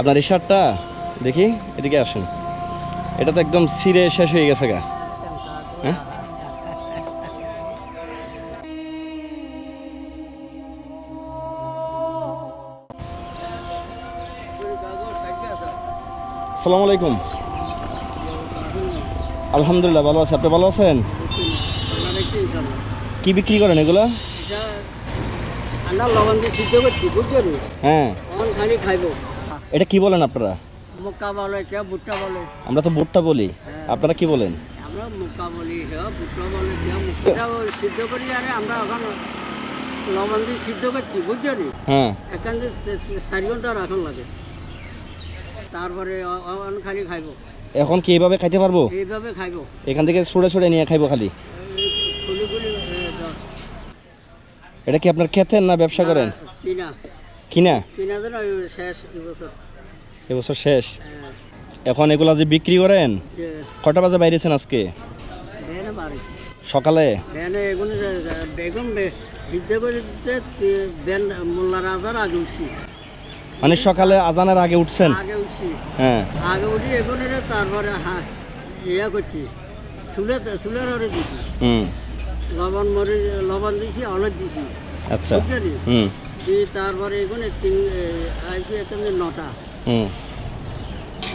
আপনার এই শার্টটা দেখি এদিকে আসেন। এটা তো একদম সিরে শেষ হয়ে গেছে গা। হ্যাঁ? আসসালামু আলাইকুম। আলহামদুলিল্লাহ ভালো আছে। আপনি ভালো আছেন? কি বিক্রি করেন এগুলো? হ্যাঁ। খাইব। এটা কি বলেন আপনারা? মক্কা বলে কে ভুট্টা বলে আমরা তো ভুট্টা বলি। আপনারা কি বলেন? আমরা মুক্কা বলি ভুট্টা বলে কে মুক্কা এটা সিদ্ধ করি আরে আমরা এখন লবণ দিয়ে সিদ্ধ করছি বুঝছেন? হ্যাঁ। এখান থেকে চারি ঘণ্টা রাখন লাগে। তারপরে খালি খাইব। এখন কি এইভাবে খাইতে পারব? এইভাবে খাইব। এখান থেকে ছুড়ে ছুড়ে নিয়ে খাইবো খালি? এটা কি আপনার খেতেন না ব্যবসা করেন? কিনা কিনা? কিনা ওই শেষ এবছর এবছর শেষ? হ্যাঁ, এখন এগুলা যে বিক্রি করেন কটা বাজে বাইরেছেন আজকে? সকালে? মানে সকালে আজানের আগে উঠছেন? হ্যাঁ। আগে উঠি তারপরে ইয়া করছি। চুলে চুলের হরে দিছি। হুম। লবণ লবণ দিছি হলুদ দিছি। আচ্ছা। হুম। দিয়ে তারপরে এগুলো তিন আইসি এখানে নটা। হুম।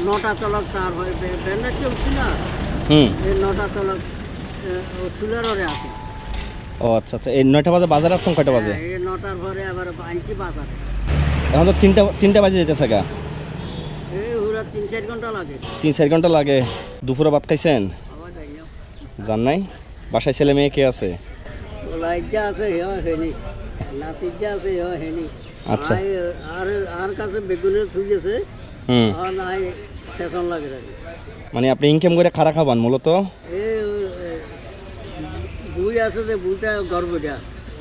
নটা তলক তারপরে ব্যান্ডার চলছি না হুম। এই নটা তলক হরে আছে। ও আচ্ছা আচ্ছা এই নয়টা বাজে বাজারে আসছেন কয়টা বাজে? হ্যাঁ, এই নটার পরে আবার আনছি বাজারে। এখন তো তিনটা তিনটা বাজে যেতেছে গা। এই হুরা তিন চার ঘণ্টা লাগে। তিন চার ঘণ্টা লাগে। দুপুরে ভাত খাইছেন? না। জান নাই? বাসায় ছেলে মেয়ে কে আছে? লাইজা আছে হেও হেনি আছে হেনি আচ্ছা। আর আর কাছে বেগুনের থুই আছে হুম। আর নাই সেশন লাগে মানে আপনি ইনকাম করে খারা খাবান মূলত? বুই আছে যে বুইটা গর্বটা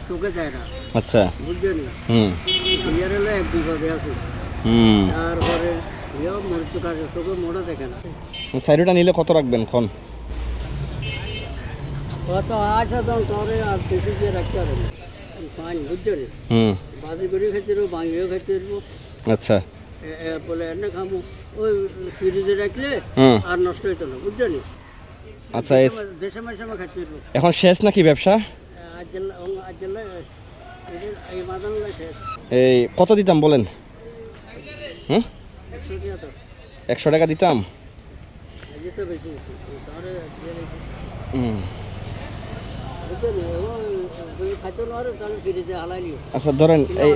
চোখে যায় না। আচ্ছা। বুঝছ নি? হুম। বিয়ার হলো এক দুই পদে আছে। হুম। তারপরে হেও মৃত্যু কাছে চোখে মোড়া দেখে না। সাইডটা নিলে কত রাখবেন খন কত আছে তো তোরে আর বেশি দিয়ে রাখতে হবে হুম। করে খেতে ভাঙিও খেতে পারব আচ্ছা। বলে এনে খাব ওই ফ্রিজে রাখলে আর নষ্ট হইতো না আচ্ছা দেশে মাসে আমার এখন শেষ নাকি ব্যবসা? এই কত দিতাম বলেন? হুম? একশো টাকা দিতাম? এই বেশি। তাহলে হুম। আচ্ছা ধরেন এই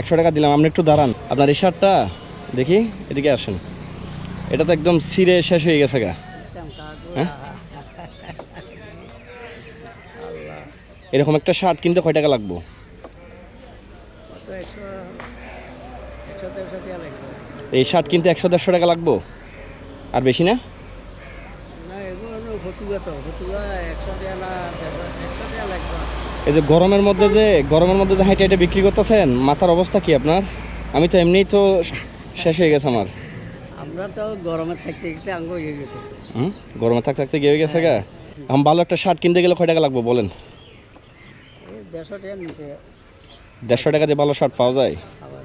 একশো টাকা দিলাম আপনি একটু দাঁড়ান। আপনার এই শার্টটা দেখি এদিকে আসেন। এটা তো একদম সিরে শেষ হয়ে গেছে গা। হ্যাঁ? এরকম একটা শার্ট কিনতে কয় টাকা লাগবো। এই শার্ট কিনতে একশো দেড়শো টাকা লাগবো? আর বেশি না এগুলো ফতুয়া তো ফতুয়া একশো টাকা না দেড়শো একশো টাকা লাগবে এই যে গরমের মধ্যে যে গরমের মধ্যে যে হাইটে হাইটে বিক্রি করতেছেন মাথার অবস্থা কি আপনার? আমি তো এমনিই তো শেষ হয়ে গেছে আমার। আমরা তো গরমে থাকতে থাকতে আঙ্গ হয়ে গেছে। হুম? গরমে থাকতে থাকতে গিয়ে গেছে গা? এখন ভালো একটা শার্ট কিনতে গেলে কয় টাকা লাগবে বলেন? দেড়শো টাকা দিয়ে ভালো শার্ট পাওয়া যায়?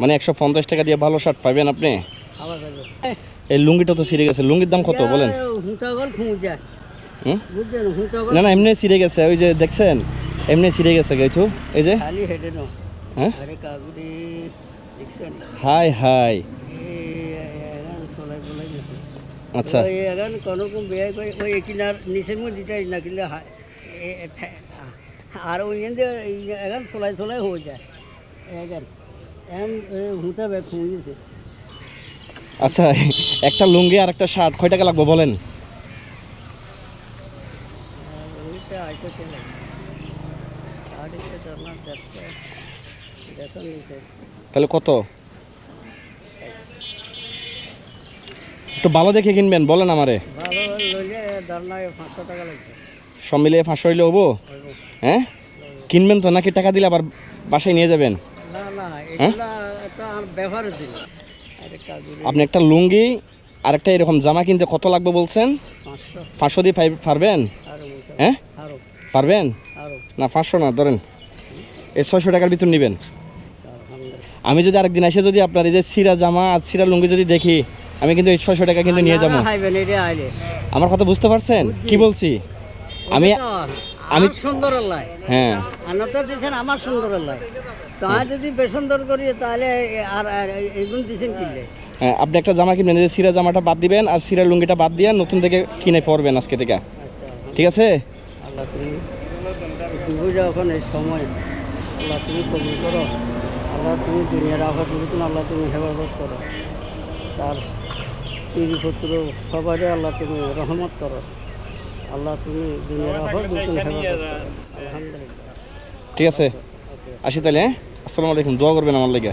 মানে একশো পঞ্চাশ টাকা দিয়ে ভালো শার্ট পাবেন আপনি? এই লুঙ্গিটা তো ছিঁড়ে গেছে লুঙ্গির দাম কত বলেন? না না এমনি ছিঁড়ে গেছে ওই যে দেখছেন? এমনি ছিঁড়ে গেছে কিছু এই যে? হ্যাঁ? Hi hi. গেছে। আচ্ছা। এখন কোনো করে ওই কিনার নিচের মধ্যে দিতে না এ- আর ওই এখন চলাই চলাই হয়ে যায়। এখন ব্যাগ খুঁজেছে আচ্ছা একটা লুঙ্গি আর একটা শার্ট কয় টাকা লাগবে বলেন? ওইটা আইসে চলে আট ইচ্ছে তো না দেড়শো দেড়শো নিচে তাহলে কত? একটু ভালো দেখে কিনবেন বলেন আমারে। সব মিলিয়ে পাঁচশো হইলে হব? হ্যাঁ? কিনবেন তো নাকি টাকা দিলে আবার বাসায় নিয়ে যাবেন? কাজুরি আপনি একটা লুঙ্গি আর একটা এরকম জামা কিনতে কত লাগবে বলছেন? পাঁচশো। দিয়ে পারবেন হ্যাঁ? পারবেন? না পাঁচশো না ধরেন। এই ছয়শো টাকার ভিতর নেবেন। আমি যদি আরেকদিন এসে যদি আপনার এই যে সিরা জামা আর সিরা লুঙ্গি যদি দেখি আমি কিন্তু এই ছয়শো টাকা কিন্তু নিয়ে যাব। আমার কথা বুঝতে পারছেন? কি বলছি? আমি আমার সুন্দর হ্যাঁ। দিয়েছেন আমার সুন্দর তো যদি বেসুন্দর করি তাহলে আর এইগুলো দিয়েছেন কিনলে হ্যাঁ, আপনি একটা জামা কিনবেন যে সিরা জামাটা বাদ দিবেন আর সিরা লুঙ্গিটা বাদ দিয়ে নতুন থেকে কিনে পরবেন আজকে থেকে। ঠিক আছে? আল্লাহ তুমি যখন এই সময় আল্লাহ তুমি কবুল করো আল্লাহ তুমি দুনিয়ার আফাত তুমি আল্লাহ তুমি হেফাজত করো। তার স্ত্রী পুত্র সবারই আল্লাহ তুমি রহমত করো। আল্লাহ তুমি দুনিয়ার আফাত তুমি হেফাজত করো। আলহামদুলিল্লাহ। ঠিক আছে? আসি তাহলে হ্যাঁ? আসসালামু আলাইকুম দোয়া করবেন আমার লেগে।